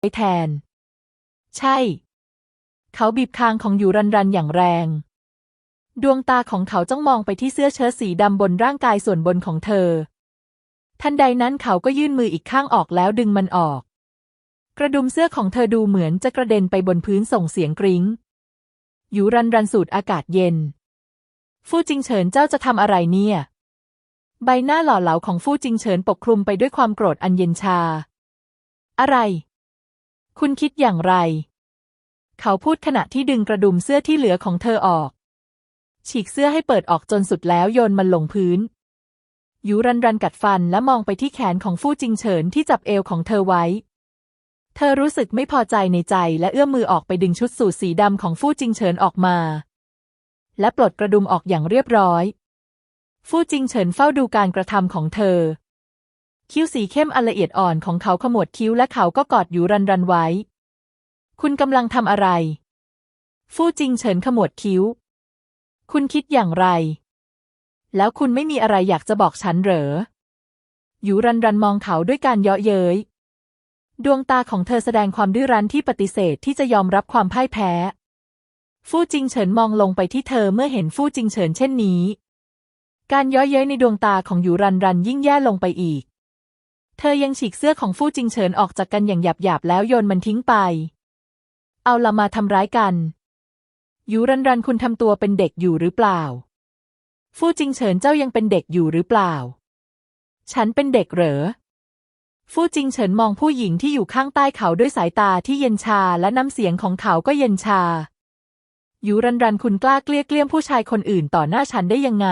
ไว้แทน ใช่ เขาบีบคางของอยู่รันรันอย่างแรง ดวงตาของเขาจ้องมองไปที่เสื้อเชิ้ตสีดำบนร่างกายส่วนบนของเธอ ทันใดนั้นเขาก็ยื่นมืออีกข้างออกแล้วดึงมันออก กระดุมเสื้อของเธอดูเหมือนจะกระเด็นไปบนพื้นส่งเสียงกริ้งอยู่รันรันสูดอากาศเย็น ฟู่จิงเฉินเจ้าจะทำอะไรเนี่ย ใบหน้าหล่อเหลาของฟู่จิงเฉินปกคลุมไปด้วยความโกรธอันเย็นชา อะไร คุณคิดอย่างไร เขาพูดขณะที่ดึงกระดุมเสื้อที่เหลือของเธอออก ฉีกเสื้อให้เปิดออกจนสุดแล้วโยนมันลงพื้นยูรันรันกัดฟันและมองไปที่แขนของฟู่จิงเฉินที่จับเอวของเธอไว้ เธอรู้สึกไม่พอใจในใจและเอื้อมมือออกไปดึงชุดสูทสีดำของฟู่จิงเฉินออกมา และปลดกระดุมออกอย่างเรียบร้อย ฟู่จิงเฉินเฝ้าดูการกระทำของเธอ คิ้วสีเข้มอันละเอียดอ่อนของเขาขมวดคิ้วและเขาก็กอดยูรันรันไว้ คุณกำลังทำอะไร ฟู่จิงเฉินขมวดคิ้ว คุณคิดอย่างไร แล้วคุณไม่มีอะไรอยากจะบอกฉันเหรอหยูรันรันมองเขาด้วยการเยาะเย้ย ดวงตาของเธอแสดงความดื้อรั้นที่ปฏิเสธที่จะยอมรับความพ่ายแพ้ ฟู่จิงเฉินมองลงไปที่เธอเมื่อเห็นฟู่จิงเฉินเช่นนี้ การเย้อเย้ยในดวงตาของหยูรันรันยิ่งแย่ลงไปอีก เธอยังฉีกเสื้อของฟู่จิงเฉินออกจากกันอย่างหยาบๆแล้วโยนมันทิ้งไป เอาละมาทำร้ายกัน ยูรันรันคุณทำตัวเป็นเด็กอยู่หรือเปล่า ฟู่จิงเฉินเจ้ายังเป็นเด็กอยู่หรือเปล่า ฉันเป็นเด็กเหรอ ฟู่จิงเฉินมองผู้หญิงที่อยู่ข้างใต้เขาด้วยสายตาที่เย็นชาและน้ำเสียงของเขาก็เย็นชา ยูรันรันคุณกล้าเกลี้ยเกลี้ยมผู้ชายคนอื่นต่อหน้าฉันได้ยังไง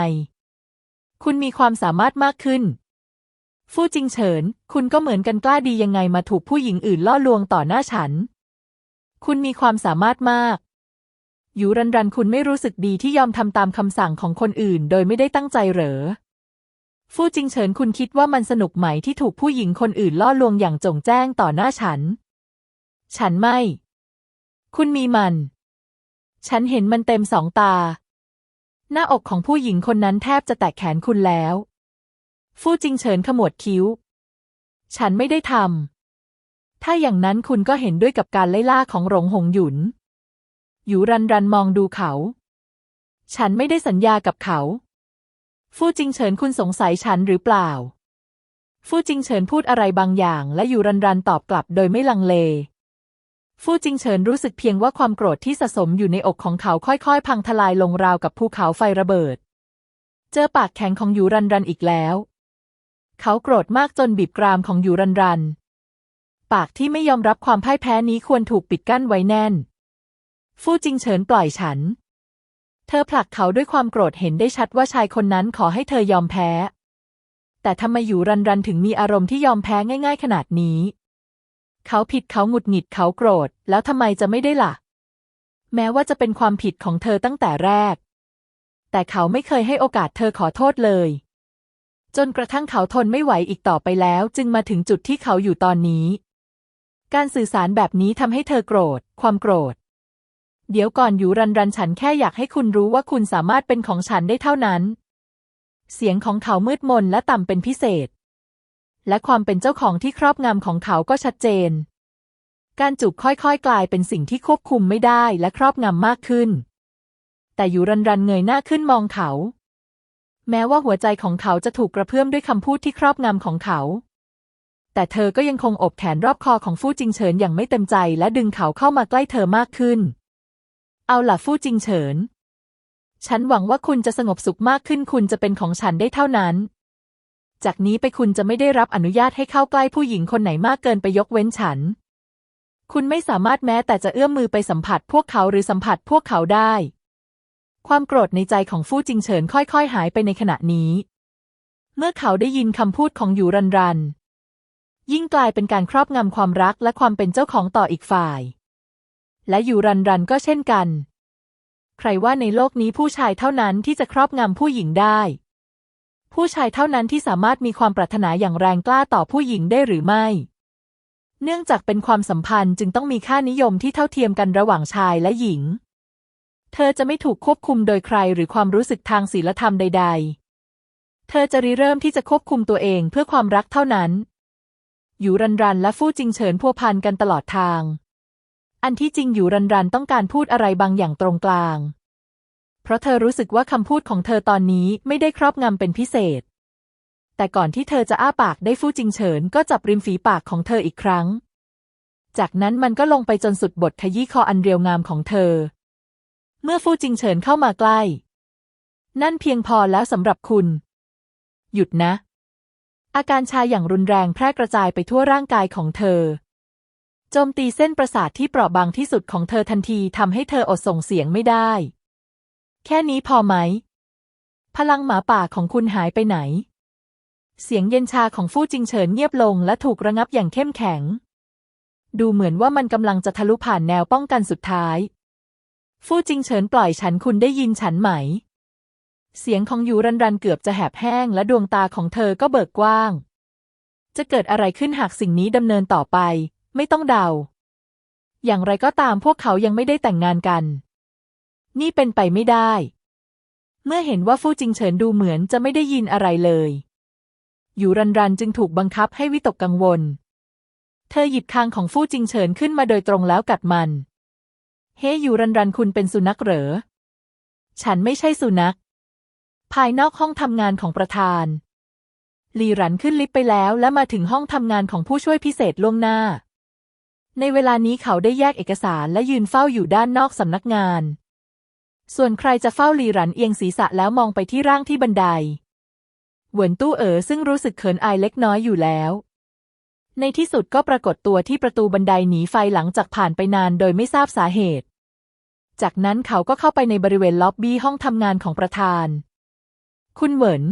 คุณมีความสามารถมากขึ้น ฟู่จิงเฉิน คุณก็เหมือนกันกล้าดียังไงมาถูกผู้หญิงอื่นล่อลวงต่อหน้าฉัน คุณมีความสามารถมากหยูรันรันคุณไม่รู้สึกดีที่ยอมทำตามคำสั่งของคนอื่น โดยไม่ได้ตั้งใจเหรอ ฟู่จิงเฉินคุณคิดว่ามันสนุกไหมที่ถูกผู้หญิงคนอื่นล่อลวงอย่างจงแจ้งต่อหน้าฉัน ฉันไม่ คุณมีมัน ฉันเห็นมันเต็มสองตา หน้าอกของผู้หญิงคนนั้นแทบจะแตกแขนคุณแล้ว ฟู่จิงเฉินขมวดคิ้ว ฉันไม่ได้ทำ ถ้าอย่างนั้นคุณก็เห็นด้วยกับการไล่ล่าของหลงหงหยุน หยูรันรันมองดูเขา ฉันไม่ได้สัญญากับเขา ฟู่จิงเฉินคุณสงสัยฉันหรือเปล่า ฟู่จิงเฉินพูดอะไรบางอย่าง และหยูรันรันตอบกลับโดยไม่ลังเลฟู่จิงเฉินรู้สึกเพียงว่าความโกรธที่สะสมอยู่ในอกของเขาค่อยๆ พังทลายลงราวกับภูเขาไฟระเบิด เจอปากแข็งของหยูรันรันอีกแล้ว เขาโกรธมากจนบีบกรามของยูรันรัน ปากที่ไม่ยอมรับความพ่ายแพ้นี้ควรถูกปิดกั้นไว้แน่น ฟู่จิงเฉินปล่อยฉัน เธอผลักเขาด้วยความโกรธเห็นได้ชัดว่าชายคนนั้นขอให้เธอยอมแพ้ แต่ทำไมอยู่รันรันถึงมีอารมณ์ที่ยอมแพ้ง่ายๆขนาดนี้ เขาผิดเขาหงุดหงิดเขาโกรธ แล้วทำไมจะไม่ได้ล่ะ แม้ว่าจะเป็นความผิดของเธอตั้งแต่แรก แต่เขาไม่เคยให้โอกาสเธอขอโทษเลย จนกระทั่งเขาทนไม่ไหวอีกต่อไปแล้ว จึงมาถึงจุดที่เขาอยู่ตอนนี้ การสื่อสารแบบนี้ทำให้เธอโกรธ ความโกรธ เดี๋ยวก่อนอยู่รันรันฉันแค่อยากให้คุณรู้ว่าคุณสามารถเป็นของฉันได้เท่านั้น เสียงของเขามืดมนและต่ำเป็นพิเศษ และความเป็นเจ้าของที่ครอบงำของเขาก็ชัดเจน การจูบค่อยๆ กลายเป็นสิ่งที่ควบคุมไม่ได้และครอบงำมากขึ้น แต่อยู่รันรันเงยหน้าขึ้นมองเขา แม้ว่าหัวใจของเขาจะถูกกระเพื่อมด้วยคำพูดที่ครอบงำของเขา แต่เธอก็ยังคงอบแขนรอบคอของฟู่จิงเฉินอย่างไม่เต็มใจและดึงเขาเข้ามาใกล้เธอมากขึ้น เอาล่ะฟู่จิงเฉิน ฉันหวังว่าคุณจะสงบสุขมากขึ้นคุณจะเป็นของฉันได้เท่านั้น จากนี้ไปคุณจะไม่ได้รับอนุญาตให้เข้าใกล้ผู้หญิงคนไหนมากเกินไปยกเว้นฉัน คุณไม่สามารถแม้แต่จะเอื้อมมือไปสัมผัสพวกเขาหรือสัมผัสพวกเขาได้ ความโกรธในใจของฟู่จิงเฉินค่อย ๆ หายไปในขณะนี้ เมื่อเขาได้ยินคำพูดของอยู่รันรัน ยิ่งกลายเป็นการครอบงำความรักและความเป็นเจ้าของต่ออีกฝ่าย และอยู่รันรันก็เช่นกัน ใครว่าในโลกนี้ผู้ชายเท่านั้นที่จะครอบงำผู้หญิงได้ ผู้ชายเท่านั้นที่สามารถมีความปรารถนาอย่างแรงกล้าต่อผู้หญิงได้หรือไม่ เนื่องจากเป็นความสัมพันธ์จึงต้องมีค่านิยมที่เท่าเทียมกันระหว่างชายและหญิง เธอจะไม่ถูกควบคุมโดยใครหรือความรู้สึกทางศีลธรรมใด ๆ เธอจะริเริ่มที่จะควบคุมตัวเองเพื่อความรักเท่านั้น อยู่รันรันและฟู่จิงเฉินพัวพันกันตลอดทาง อันที่จริงอยู่รันรันต้องการพูดอะไรบางอย่างตรงกลาง เพราะเธอรู้สึกว่าคำพูดของเธอตอนนี้ไม่ได้ครอบงำเป็นพิเศษ แต่ก่อนที่เธอจะอ้าปากได้ฟู่จิงเฉินก็จับริมฝีปากของเธออีกครั้ง จากนั้นมันก็ลงไปจนสุดบทขยี้คออันเรียวงามของเธอ เมื่อฟู่จิงเฉินเข้ามาใกล้ นั่นเพียงพอแล้วสำหรับคุณ หยุดนะ อาการชาอย่างรุนแรงแพร่กระจายไปทั่วร่างกายของเธอ โจมตีเส้นประสาทที่เปราะบางที่สุดของเธอทันทีทำให้เธออดส่งเสียงไม่ได้ แค่นี้พอไหม พลังหมาป่าของคุณหายไปไหน เสียงเย็นชาของฟู่จิงเฉินเงียบลงและถูกระงับอย่างเข้มแข็ง ดูเหมือนว่ามันกำลังจะทะลุผ่านแนวป้องกันสุดท้าย ฟู่จิงเฉินปล่อยฉันคุณได้ยินฉันไหม เสียงของยูรันรันเกือบจะแหบแห้งและดวงตาของเธอก็เบิกกว้าง จะเกิดอะไรขึ้นหากสิ่งนี้ดำเนินต่อไป ไม่ต้องเดา อย่างไรก็ตามพวกเขายังไม่ได้แต่งงานกัน นี่เป็นไปไม่ได้ เมื่อเห็นว่าฟู่จิงเฉินดูเหมือนจะไม่ได้ยินอะไรเลยยูรันรันจึงถูกบังคับให้วิตกกังวล เธอหยิบคางของฟู่จิงเฉินขึ้นมาโดยตรงแล้วกัดมัน เฮยูรันรันคุณเป็นสุนัขเหรอ ฉันไม่ใช่สุนัข ภายนอกห้องทำงานของประธาน ลีรันขึ้นลิฟต์ไปแล้วและมาถึงห้องทำงานของผู้ช่วยพิเศษล่วงหน้า ในเวลานี้เขาได้แยกเอกสารและยืนเฝ้าอยู่ด้านนอกสำนักงาน ส่วนใครจะเฝ้าลีรันเอียงศีรษะแล้วมองไปที่ร่างที่บันได เหวินตู้เอ๋อซึ่งรู้สึกเขินอายเล็กน้อยอยู่แล้ว ในที่สุดก็ปรากฏตัวที่ประตูบันไดหนีไฟหลังจากผ่านไปนานโดยไม่ทราบสาเหตุ จากนั้นเขาก็เข้าไปในบริเวณล็อบบี้ห้องทำงานของประธาน คุณเหวิน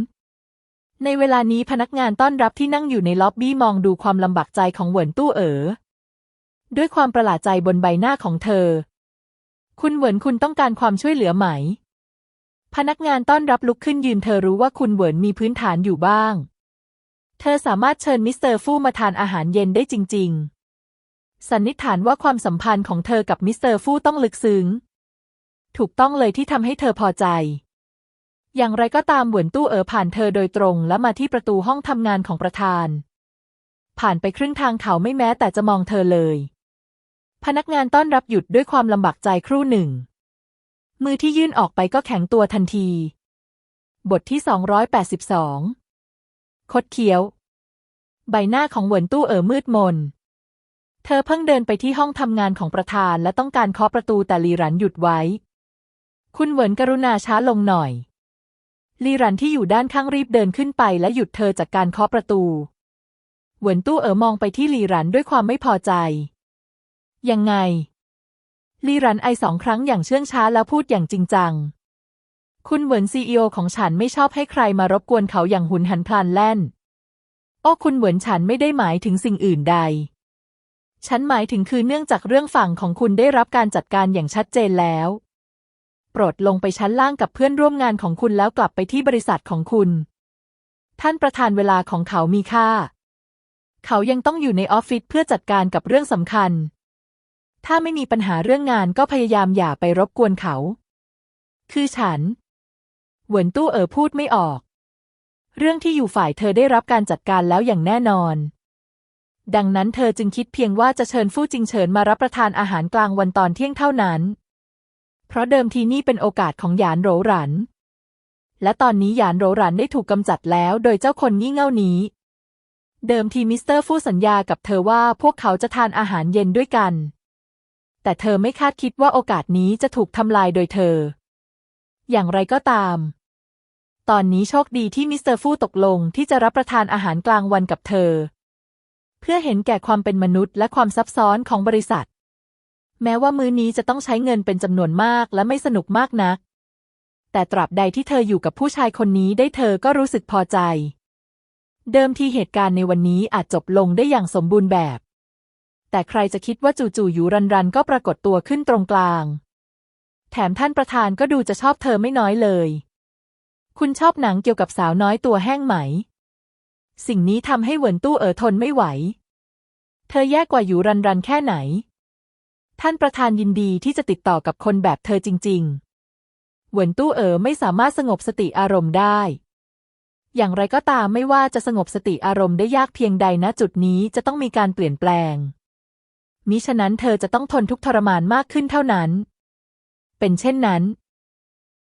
ในเวลานี้พนักงานต้อนรับที่นั่งอยู่ในล็อบบี้มองดูความลำบากใจของเหวินตู้เอ๋อ ด้วยความประหลาดใจบนใบหน้าของเธอ คุณเหวินคุณต้องการความช่วยเหลือไหม พนักงานต้อนรับลุกขึ้นยืนเธอรู้ว่าคุณเหวินมีพื้นฐานอยู่บ้าง เธอสามารถเชิญมิสเตอร์ฟู่มาทานอาหารเย็นได้จริง ๆ สันนิษฐานว่าความสัมพันธ์ของเธอกับมิสเตอร์ฟู่ต้องลึกซึ้ง ถูกต้องเลยที่ทำให้เธอพอใจ อย่างไรก็ตามเหวินตู้เอ๋อผ่านเธอโดยตรงและมาที่ประตูห้องทำงานของประธาน ผ่านไปครึ่งทางเขาไม่แม้แต่จะมองเธอเลย พนักงานต้อนรับหยุดด้วยความลำบากใจครู่หนึ่ง มือที่ยื่นออกไปก็แข็งตัวทันที บทที่ 282 คดเคี้ยว ใบหน้าของเหวินตู้เอ๋อมืดมน เธอเพิ่งเดินไปที่ห้องทำงานของประธานและต้องการเคาะประตูแต่ลีรันหยุดไว้ คุณเหวินกรุณาช้าลงหน่อย ลีรันที่อยู่ด้านข้างรีบเดินขึ้นไปและหยุดเธอจากการเคาะประตู เหวินตู้เอ๋อมองไปที่ลีรันด้วยความไม่พอใจ ยังไงลีรันไอสองครั้งอย่างเชื่องช้าแล้วพูดอย่างจริงจัง คุณเหวินซีอีโอของฉันไม่ชอบให้ใครมารบกวนเขาอย่างหุนหันพลันแล่น โอ้คุณเหวินฉันไม่ได้หมายถึงสิ่งอื่นใด ฉันหมายถึงคือเนื่องจากเรื่องฝั่งของคุณได้รับการจัดการอย่างชัดเจนแล้ว โปรดลงไปชั้นล่างกับเพื่อนร่วมงานของคุณแล้วกลับไปที่บริษัทของคุณ ท่านประธานเวลาของเขามีค่า เขายังต้องอยู่ในออฟฟิศเพื่อจัดการกับเรื่องสำคัญ ถ้าไม่มีปัญหาเรื่องงานก็พยายามอย่าไปรบกวนเขา คือฉัน เหวินตู้เอ๋อพูดไม่ออก เรื่องที่อยู่ฝ่ายเธอได้รับการจัดการแล้วอย่างแน่นอน ดังนั้นเธอจึงคิดเพียงว่าจะเชิญฟู่จิงเฉินมารับประทานอาหารกลางวันตอนเที่ยงเท่านั้น เพราะเดิมทีนี่เป็นโอกาสของหยานโหรหรัน และตอนนี้หยานโหรหรันได้ถูกกำจัดแล้วโดยเจ้าคนงี่เง่านี้ เดิมทีมิสเตอร์ฟู่สัญญากับเธอว่าพวกเขาจะทานอาหารเย็นด้วยกัน แต่เธอไม่คาดคิดว่าโอกาสนี้จะถูกทำลายโดยเธอ อย่างไรก็ตาม ตอนนี้โชคดีที่มิสเตอร์ฟู่ตกลงที่จะรับประทานอาหารกลางวันกับเธอ เพื่อเห็นแก่ความเป็นมนุษย์และความซับซ้อนของบริษัท แม้ว่ามื้อนี้จะต้องใช้เงินเป็นจำนวนมากและไม่สนุกมากนัก แต่ตราบใดที่เธออยู่กับผู้ชายคนนี้ได้เธอก็รู้สึกพอใจ เดิมทีเหตุการณ์ในวันนี้อาจจบลงได้อย่างสมบูรณ์แบบ แต่ใครจะคิดว่าจู่ๆอยู่รันรันก็ปรากฏตัวขึ้นตรงกลาง แถมท่านประธานก็ดูจะชอบเธอไม่น้อยเลย คุณชอบหนังเกี่ยวกับสาวน้อยตัวแห้งไหม สิ่งนี้ทำให้เหวินตู้เอ๋อทนไม่ไหว เธอแย่กว่าอยู่รันรันแค่ไหน ท่านประธานยินดีที่จะติดต่อกับคนแบบเธอจริง ๆ เหวินตู้เอ๋อไม่สามารถสงบสติอารมณ์ได้ อย่างไรก็ตามไม่ว่าจะสงบสติอารมณ์ได้ยากเพียงใดณจุดนี้จะต้องมีการเปลี่ยนแปลงมิฉะนั้นเธอจะต้องทนทุกทรมานมากขึ้นเท่านั้น เป็นเช่นนั้น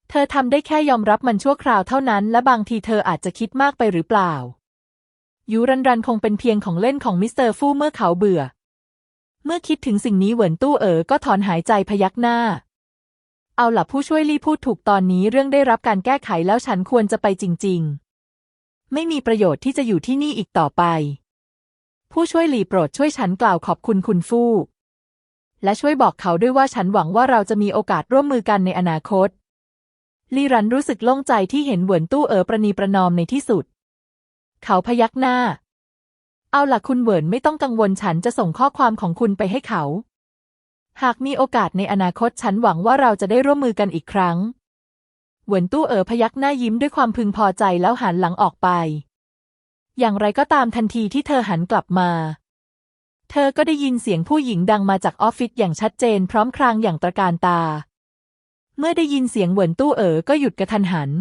เธอทำได้แค่ยอมรับมันชั่วคราวเท่านั้น และบางทีเธออาจจะคิดมากไปหรือเปล่า ยูรันรันคงเป็นเพียงของเล่นของมิสเตอร์ฟู่เมื่อเขาเบื่อ เมื่อคิดถึงสิ่งนี้เหวินตู้เอ๋อก็ถอนหายใจพยักหน้า เอาล่ะผู้ช่วยลี่พูดถูกตอนนี้เรื่องได้รับการแก้ไขแล้วฉันควรจะไปจริง ๆ ไม่มีประโยชน์ที่จะอยู่ที่นี่อีกต่อไป ผู้ช่วยหลี่โปรดช่วยฉันกล่าวขอบคุณคุณฟู่ และช่วยบอกเขาด้วยว่าฉันหวังว่าเราจะมีโอกาสร่วมมือกันในอนาคต ลี่รันรู้สึกโล่งใจที่เห็นเหวินตู้เอ๋อประนีประนอมในที่สุด เขาพยักหน้า เอาล่ะคุณเหวินไม่ต้องกังวลฉันจะส่งข้อความของคุณไปให้เขา หากมีโอกาสในอนาคตฉันหวังว่าเราจะได้ร่วมมือกันอีกครั้ง เหวินตู้เอ๋อพยักหน้ายิ้มด้วยความพึงพอใจแล้วหันหลังออกไป อย่างไรก็ตามทันทีที่เธอหันกลับมา เธอก็ได้ยินเสียงผู้หญิงดังมาจากออฟฟิศอย่างชัดเจนพร้อมครางอย่างตระการตา เมื่อได้ยินเสียงเหวินตู้เอ๋อก็หยุดกระทันหัน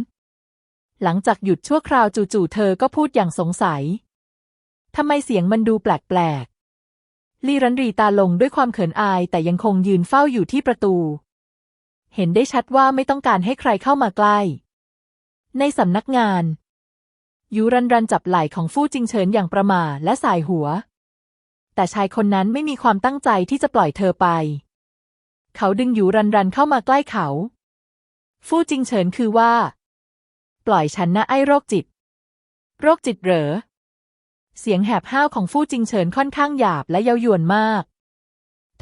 หลังจากหยุดชั่วคราวจู่ๆเธอก็พูดอย่างสงสัย ทำไมเสียงมันดูแปลกๆลีรันรีตาลงด้วยความเขินอายแต่ยังคงยืนเฝ้าอยู่ที่ประตู เห็นได้ชัดว่าไม่ต้องการให้ใครเข้ามาใกล้ ในสำนักงานยูรันรันจับไหล่ของฟู่จิงเฉินอย่างประมาและสายหัว แต่ชายคนนั้นไม่มีความตั้งใจที่จะปล่อยเธอไป เขาดึงยูรันรันเข้ามาใกล้เขา ฟู่จิงเฉินคือว่า ปล่อยฉันนะไอ้โรคจิต โรคจิตเหรอ เสียงแหบห้าวของฟู่จิงเฉินค่อนข้างหยาบและเย้ายวนมาก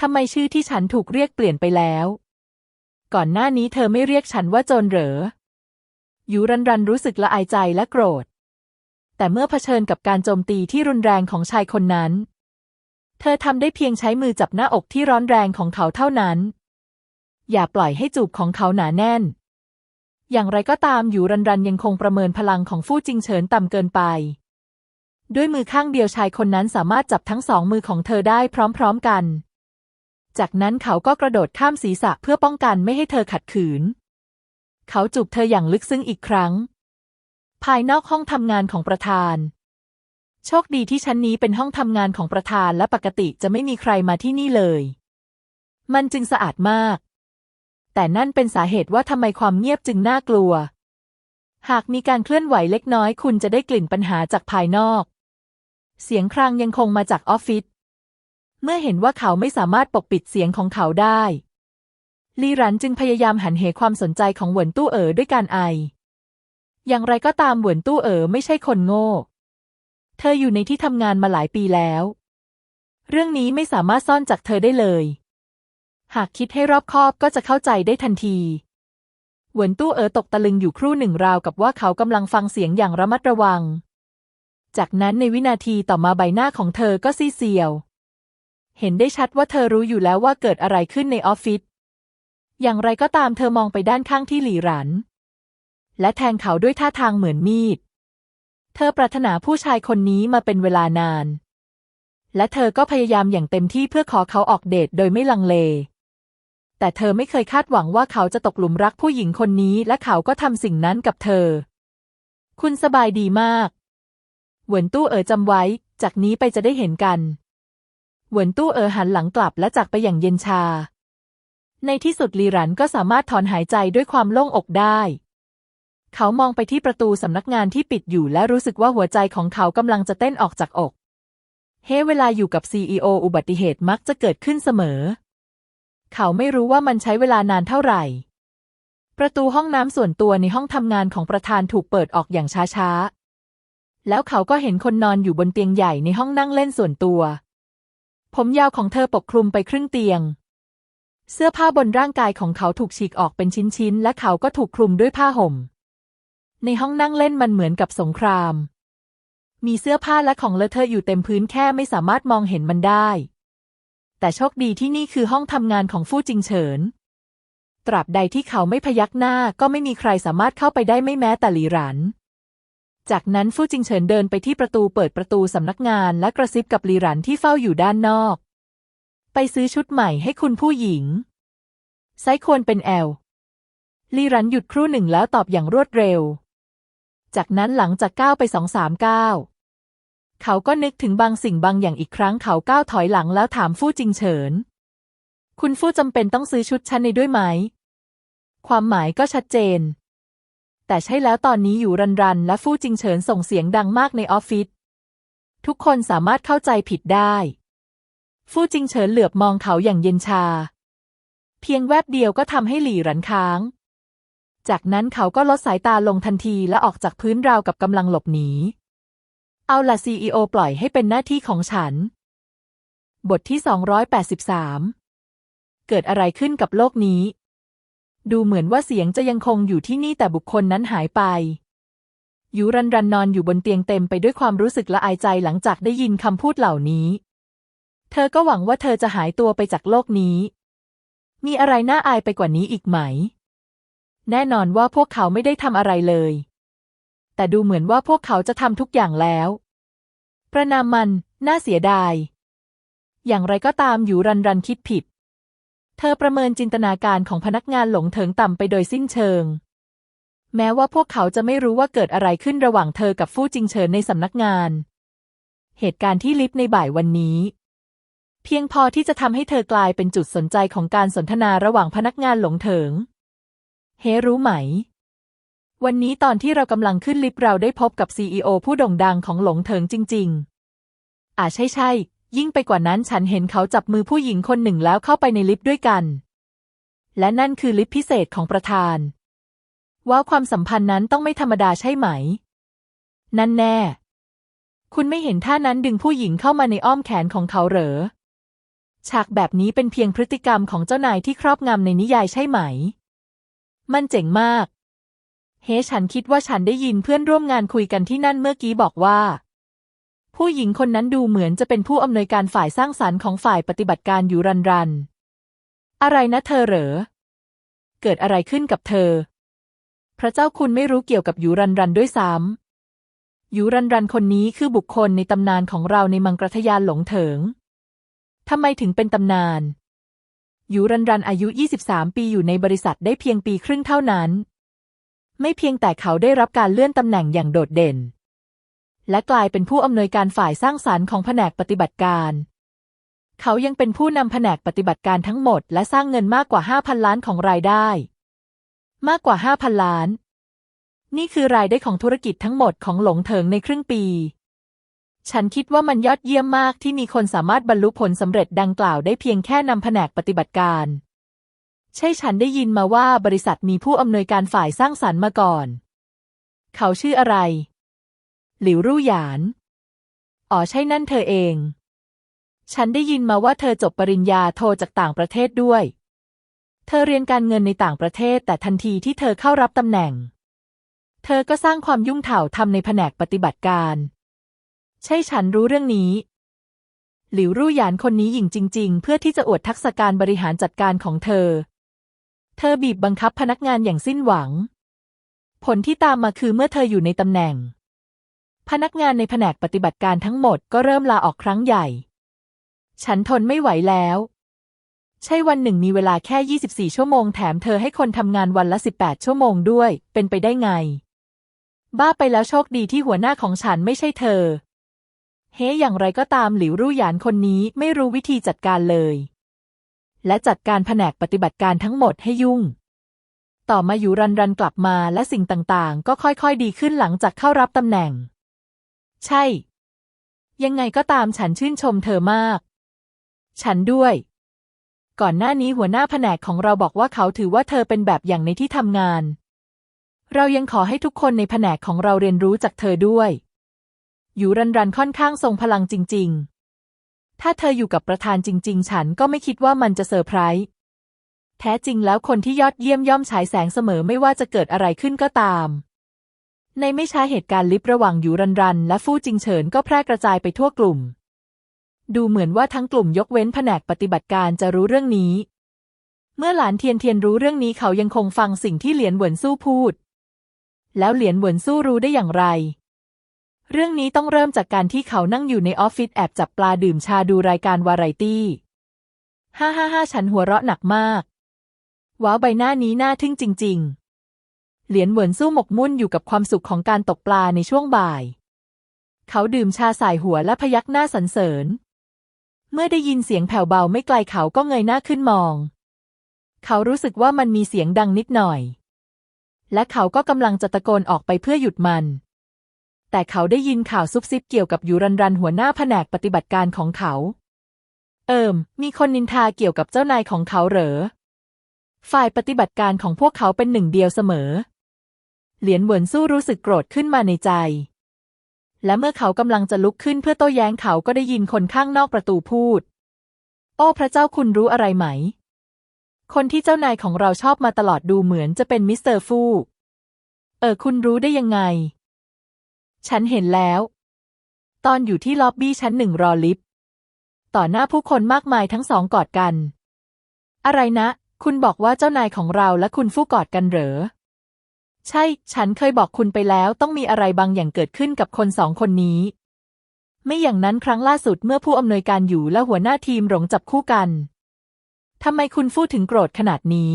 ทำไมชื่อที่ฉันถูกเรียกเปลี่ยนไปแล้ว ก่อนหน้านี้เธอไม่เรียกฉันว่าโจรเหรอยูรันรันรู้สึกละอายใจและโกรธ แต่เมื่อเผชิญกับการโจมตีที่รุนแรงของชายคนนั้น เธอทำได้เพียงใช้มือจับหน้าอกที่ร้อนแรงของเขาเท่านั้น อย่าปล่อยให้จูบของเขาหนาแน่น อย่างไรก็ตามอยู่รันรันยังคงประเมินพลังของฟู่จิงเฉินต่ำเกินไป ด้วยมือข้างเดียวชายคนนั้นสามารถจับทั้งสองมือของเธอได้พร้อมๆกัน จากนั้นเขาก็กระโดดข้ามศีรษะเพื่อป้องกันไม่ให้เธอขัดขืน เขาจูบเธออย่างลึกซึ้งอีกครั้ง ภายนอกห้องทำงานของประธาน โชคดีที่ชั้นนี้เป็นห้องทำงานของประธานและปกติจะไม่มีใครมาที่นี่เลย มันจึงสะอาดมาก แต่นั่นเป็นสาเหตุว่าทำไมความเงียบจึงน่ากลัว หากมีการเคลื่อนไหวเล็กน้อยคุณจะได้กลิ่นปัญหาจากภายนอก เสียงครางยังคงมาจากออฟฟิศ เมื่อเห็นว่าเขาไม่สามารถปกปิดเสียงของเขาได้ ลีรันจึงพยายามหันเหความสนใจของหวนตู้เอ๋อด้วยการไอ อย่างไรก็ตามหวนตู้เอ๋อไม่ใช่คนโง่ เธออยู่ในที่ทำงานมาหลายปีแล้ว เรื่องนี้ไม่สามารถซ่อนจากเธอได้เลย หากคิดให้รอบคอบก็จะเข้าใจได้ทันที เหวินตู้เอ๋อตกตะลึงอยู่ครู่หนึ่งราวกับว่าเขากำลังฟังเสียงอย่างระมัดระวัง จากนั้นในวินาทีต่อมาใบหน้าของเธอก็ซีเซียว เห็นได้ชัดว่าเธอรู้อยู่แล้วว่าเกิดอะไรขึ้นในออฟฟิศ อย่างไรก็ตามเธอมองไปด้านข้างที่หลี่หรัน และแทงเขาด้วยท่าทางเหมือนมีด เธอปรารถนาผู้ชายคนนี้มาเป็นเวลานาน และเธอก็พยายามอย่างเต็มที่เพื่อขอเขาออกเดทโดยไม่ลังเล แต่เธอไม่เคยคาดหวังว่าเขาจะตกหลุมรักผู้หญิงคนนี้ และเขาก็ทำสิ่งนั้นกับเธอ คุณสบายดีมาก เหวินตู้เอ๋อจำไว้ จากนี้ไปจะได้เห็นกัน เหวินตู้เอ๋อหันหลังกลับและจากไปอย่างเย็นชา ในที่สุดลีหรันก็สามารถถอนหายใจด้วยความโล่งอกได้ เขามองไปที่ประตูสำนักงานที่ปิดอยู่และรู้สึกว่าหัวใจของเขากำลังจะเต้นออกจากอก เฮ้เวลาอยู่กับซีออุบัติเหตุมักจะเกิดขึ้นเสมอ เขาไม่รู้ว่ามันใช้เวลานานเท่าไหร่ ประตูห้องน้ำส่วนตัวในห้องทำงานของประธานถูกเปิดออกอย่างช้าๆ แล้วเขาก็เห็นคนนอนอยู่บนเตียงใหญ่ในห้องนั่งเล่นส่วนตัว ผมยาวของเธอปกคลุมไปครึ่งเตียงเสื้อผ้าบนร่างกายของเขาถูกฉีกออกเป็นชิ้นๆ และเขาก็ถูกคลุมด้วยผ้าห่ม ในห้องนั่งเล่นมันเหมือนกับสงคราม มีเสื้อผ้าและของเลอะเทอะอยู่เต็มพื้นแค่ไม่สามารถมองเห็นมันได้ แต่โชคดีที่นี่คือห้องทำงานของฟู่จิงเฉิน ตราบใดที่เขาไม่พยักหน้าก็ไม่มีใครสามารถเข้าไปได้ไม่แม้แต่หลีหรัน จากนั้นฟู่จิงเฉินเดินไปที่ประตูเปิดประตูสำนักงานและกระซิบกับหลีหรันที่เฝ้าอยู่ด้านนอก ไปซื้อชุดใหม่ให้คุณผู้หญิงไซส์ควรเป็นแอลลีรันหยุดครู่หนึ่งแล้วตอบอย่างรวดเร็ว จากนั้นหลังจากก้าวไปสองสามก้าวเขาก็นึกถึงบางสิ่งบางอย่างอีกครั้งเขาก้าวถอยหลังแล้วถามฟู่จิงเฉิน คุณฟู่จำเป็นต้องซื้อชุดชั้นในด้วยไหม ความหมายก็ชัดเจน แต่ใช่แล้วตอนนี้อยู่รันรันและฟู่จิงเฉินส่งเสียงดังมากในออฟฟิศ ทุกคนสามารถเข้าใจผิดได้ ฟู่จิงเฉินเหลือบมองเขาอย่างเย็นชา เพียงแวบเดียวก็ทำให้หลี่รันค้าง จากนั้นเขาก็ลดสายตาลงทันทีและออกจากพื้นราวกับกำลังหลบหนี เอาล่ะซีอปล่อยให้เป็นหน้าที่ของฉัน บทที่ 283 เกิดอะไรขึ้นกับโลกนี้ ดูเหมือนว่าเสียงจะยังคงอยู่ที่นี่แต่บุคคลนั้นหายไป ยูรันรันนอนอยู่บนเตียงเต็มไปด้วยความรู้สึกละอายใจหลังจากได้ยินคำพูดเหล่านี้ เธอก็หวังว่าเธอจะหายตัวไปจากโลกนี้ มีอะไรน่าอายไปกว่านี้อีกไหม แน่นอนว่าพวกเขาไม่ได้ทำอะไรเลย แต่ดูเหมือนว่าพวกเขาจะทำทุกอย่างแล้ว ประนามมัน น่าเสียดาย อย่างไรก็ตามอยู่รันรันคิดผิด เธอประเมินจินตนาการของพนักงานหลงเถิงต่ำไปโดยสิ้นเชิง แม้ว่าพวกเขาจะไม่รู้ว่าเกิดอะไรขึ้นระหว่างเธอกับฟู่จิงเฉินในสำนักงาน เหตุการณ์ที่ลิฟต์ในบ่ายวันนี้เพียงพอที่จะทำให้เธอกลายเป็นจุดสนใจของการสนทนาระหว่างพนักงานหลงเถิง เฮรู้ไหม วันนี้ตอนที่เรากำลังขึ้นลิฟต์เราได้พบกับซีอผู้โด่งดังของหลงเถิงจริง ๆ อ่าใช่ใช่ ยิ่งไปกว่านั้นฉันเห็นเขาจับมือผู้หญิงคนหนึ่งแล้วเข้าไปในลิฟต์ด้วยกัน และนั่นคือลิฟต์พิเศษของประธาน ว่าความสัมพันธ์นั้นต้องไม่ธรรมดาใช่ไหม นั่นแน่ คุณไม่เห็นท่านั้นดึงผู้หญิงเข้ามาในอ้อมแขนของเขาเหรอ ฉากแบบนี้เป็นเพียงพฤติกรรมของเจ้านายที่ครอบงำในนิยายใช่ไหม มันเจ๋งมาก เฮ้ฉันคิดว่าฉันได้ยินเพื่อนร่วมงานคุยกันที่นั่นเมื่อกี้บอกว่า ผู้หญิงคนนั้นดูเหมือนจะเป็นผู้อำนวยการฝ่ายสร้างสรรค์ของฝ่ายปฏิบัติการอยู่รันรัน อะไรนะเธอเหรอ เกิดอะไรขึ้นกับเธอ พระเจ้าคุณไม่รู้เกี่ยวกับยูรันรันด้วยซ้ำยูรันรันคนนี้คือบุคคลในตำนานของเราในมังกรทยานหลงเถิงทำไมถึงเป็นตำนาน ยูรันรันอายุ 23 ปีอยู่ในบริษัทได้เพียงปีครึ่งเท่านั้น ไม่เพียงแต่เขาได้รับการเลื่อนตำแหน่งอย่างโดดเด่น และกลายเป็นผู้อำนวยการฝ่ายสร้างสารรค์ของแผนกปฏิบัติการ เขายังเป็นผู้นำแผนกปฏิบัติการทั้งหมด และสร้างเงินมากกว่า 5,000 ล้านของรายได้ มากกว่า 5,000 ล้าน นี่คือรายได้ของธุรกิจทั้งหมดของหลงเถิงในครึ่งปี ฉันคิดว่ามันยอดเยี่ยมมากที่มีคนสามารถบรรลุผลสำเร็จดังกล่าวได้เพียงแค่นำแผนกปฏิบัติการ ใช่ฉันได้ยินมาว่าบริษัทมีผู้อำนวยการฝ่ายสร้างสรรค์มาก่อน เขาชื่ออะไร หลิวรู่หยาน อ๋อใช่นั่นเธอเอง ฉันได้ยินมาว่าเธอจบปริญญาโทจากต่างประเทศด้วย เธอเรียนการเงินในต่างประเทศแต่ทันทีที่เธอเข้ารับตำแหน่ง เธอก็สร้างความยุ่งเถ่าทำในแผนกปฏิบัติการ ใช่ฉันรู้เรื่องนี้ หลิวรู่หยานคนนี้หญิงจริง ๆ เพื่อที่จะอวดทักษะการบริหารจัดการของเธอ เธอบีบบังคับพนักงานอย่างสิ้นหวัง ผลที่ตามมาคือเมื่อเธออยู่ในตำแหน่ง พนักงานในแผนกปฏิบัติการทั้งหมดก็เริ่มลาออกครั้งใหญ่ ฉันทนไม่ไหวแล้ว ใช่วันหนึ่งมีเวลาแค่ 24 ชั่วโมงแถมเธอให้คนทำงานวันละ 18 ชั่วโมงด้วย เป็นไปได้ไง บ้าไปแล้วโชคดีที่หัวหน้าของฉันไม่ใช่เธอ เฮ้อย่างไรก็ตามหลิวรู่หยานคนนี้ไม่รู้วิธีจัดการเลย และจัดการแผนกปฏิบัติการทั้งหมดให้ยุ่ง ต่อมาอยู่รันรันกลับมาและสิ่งต่างๆ ก็ค่อยๆ ดีขึ้นหลังจากเข้ารับตำแหน่ง ใช่ ยังไงก็ตามฉันชื่นชมเธอมาก ฉันด้วย ก่อนหน้านี้หัวหน้าแผนกของเราบอกว่าเขาถือว่าเธอเป็นแบบอย่างในที่ทำงาน เรายังขอให้ทุกคนในแผนกของเราเรียนรู้จากเธอด้วย อยู่รันรันค่อนข้างทรงพลังจริง ๆ ถ้าเธออยู่กับประธานจริง ๆ ฉันก็ไม่คิดว่ามันจะเซอร์ไพรส์แท้จริงแล้วคนที่ยอดเยี่ยมย่อมฉายแสงเสมอไม่ว่าจะเกิดอะไรขึ้นก็ตาม ในไม่ช้าเหตุการณ์ลิฟต์ระหว่างอยู่รันรัน และฟู่จิงเฉินก็แพร่กระจายไปทั่วกลุ่ม ดูเหมือนว่าทั้งกลุ่มยกเว้นแผนกปฏิบัติการจะรู้เรื่องนี้ เมื่อหลานเทียนเทียนรู้เรื่องนี้เขายังคงฟังสิ่งที่เหลียนเหวินสู้พูด แล้วเหลียนเหวินสู้รู้ได้อย่างไร เรื่องนี้ต้องเริ่มจากการที่เขานั่งอยู่ในออฟฟิศแอบจับปลาดื่มชาดูรายการวาไรตี้ฮ่าฮ่าฮ่าฉันหัวเราะหนักมาก ว้าวใบหน้านี้น่าทึ่งจริง ๆ เหรียญเหวินสู้หมกมุ่นอยู่กับความสุขของการตกปลาในช่วงบ่าย เขาดื่มชาสายหัวและพยักหน้าสรรเสริญ เมื่อได้ยินเสียงแผ่วเบาไม่ไกลเขาก็เงยหน้าขึ้นมอง เขารู้สึกว่ามันมีเสียงดังนิดหน่อย และเขาก็กำลังจะตะโกนออกไปเพื่อหยุดมัน แต่เขาได้ยินข่าวซุบซิบเกี่ยวกับยูรันรันหัวหน้าแผนกปฏิบัติการของเขา เอิมมีคนนินทาเกี่ยวกับเจ้านายของเขาเหรอ ฝ่ายปฏิบัติการของพวกเขาเป็นหนึ่งเดียวเสมอ เหรียญเหวินสู้รู้สึกโกรธขึ้นมาในใจ และเมื่อเขากำลังจะลุกขึ้นเพื่อโต้แย้งเขาก็ได้ยินคนข้างนอกประตูพูด โอ้พระเจ้าคุณรู้อะไรไหม คนที่เจ้านายของเราชอบมาตลอดดูเหมือนจะเป็นมิสเตอร์ฟูเออคุณรู้ได้ยังไง ฉันเห็นแล้ว ตอนอยู่ที่ล็อบบี้ชั้นหนึ่งรอลิฟต์ต่อหน้าผู้คนมากมายทั้งสองกอดกัน อะไรนะ คุณบอกว่าเจ้านายของเราและคุณฟู่กอดกันเหรอ ใช่ ฉันเคยบอกคุณไปแล้วต้องมีอะไรบางอย่างเกิดขึ้นกับคนสองคนนี้ ไม่อย่างนั้นครั้งล่าสุดเมื่อผู้อำนวยการอยู่และหัวหน้าทีมหลงจับคู่กันทำไมคุณฟู่ถึงโกรธขนาดนี้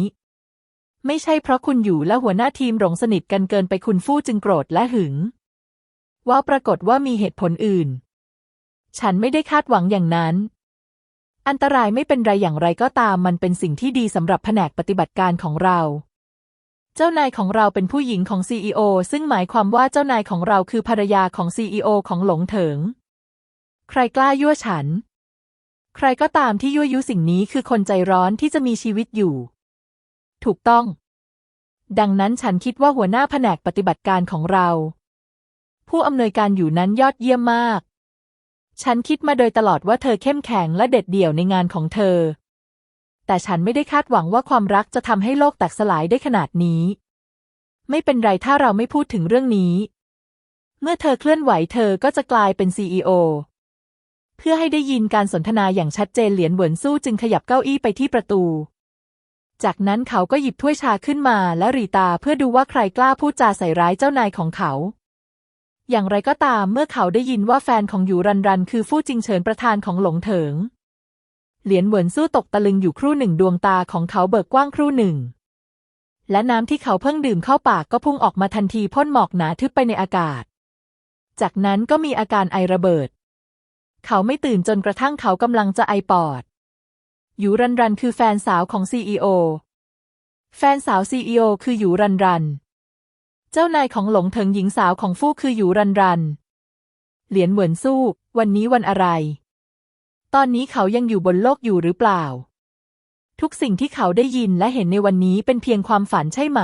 ไม่ใช่เพราะคุณอยู่และหัวหน้าทีมหลงสนิทกันเกินไปคุณฟู่จึงโกรธและหึง ว่าปรากฏว่ามีเหตุผลอื่น ฉันไม่ได้คาดหวังอย่างนั้น อันตรายไม่เป็นไรอย่างไรก็ตามมันเป็นสิ่งที่ดีสำหรับแผนกปฏิบัติการของเรา เจ้านายของเราเป็นผู้หญิงของซีอซึ่งหมายความว่าเจ้านายของเราคือภรรยาของซีอของหลงเถิง ใครกล้ายั่วฉัน ใครก็ตามที่ยั่วยุสิ่งนี้คือคนใจร้อนที่จะมีชีวิตอยู่ ถูกต้องดังนั้นฉันคิดว่าหัวหน้าแผนกปฏิบัติการของเรา ผู้อำนวยการอยู่นั้นยอดเยี่ยมมาก ฉันคิดมาโดยตลอดว่าเธอเข้มแข็งและเด็ดเดี่ยวในงานของเธอ แต่ฉันไม่ได้คาดหวังว่าความรักจะทำให้โลกแตกสลายได้ขนาดนี้ ไม่เป็นไรถ้าเราไม่พูดถึงเรื่องนี้ เมื่อเธอเคลื่อนไหวเธอก็จะกลายเป็นซีอเพื่อให้ได้ยินการสนทนาอย่างชัดเจนเหรียญเหวินสู้จึงขยับเก้าอี้ไปที่ประตู จากนั้นเขาก็หยิบถ้วยชาขึ้นมาและรีตาเพื่อดูว่าใครกล้าพูดจาใส่ร้ายเจ้านายของเขา อย่างไรก็ตามเมื่อเขาได้ยินว่าแฟนของหยูรันรันคือฟู่จิงเฉินประธานของหลงเถิง เหรียญเหวินสู้ตกตะลึงอยู่ครู่หนึ่งดวงตาของเขาเบิกกว้างครู่หนึ่ง และน้ำที่เขาเพิ่งดื่มเข้าปากก็พุ่งออกมาทันทีพ่นหมอกหนาทึบไปในอากาศ จากนั้นก็มีอาการไอระเบิด เขาไม่ตื่นจนกระทั่งเขากำลังจะไอปอดหยูรันรันคือแฟนสาวของซีอโอแฟนสาวซีอโอคือหยูรันรัน เจ้านายของหลงเถิงหญิงสาวของฟู่คือหยูรันรัน เหรียญเหวินสู้ วันนี้วันอะไร ตอนนี้เขายังอยู่บนโลกอยู่หรือเปล่า ทุกสิ่งที่เขาได้ยินและเห็นในวันนี้เป็นเพียงความฝันใช่ไหม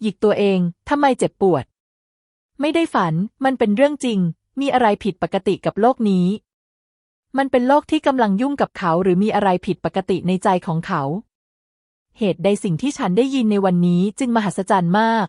หยิกตัวเองทำไมเจ็บปวด ไม่ได้ฝัน มันเป็นเรื่องจริง มีอะไรผิดปกติกับโลกนี้ มันเป็นโลกที่กำลังยุ่งกับเขาหรือมีอะไรผิดปกติในใจของเขา เหตุใดสิ่งที่ฉันได้ยินในวันนี้จึงมหัศจรรย์มาก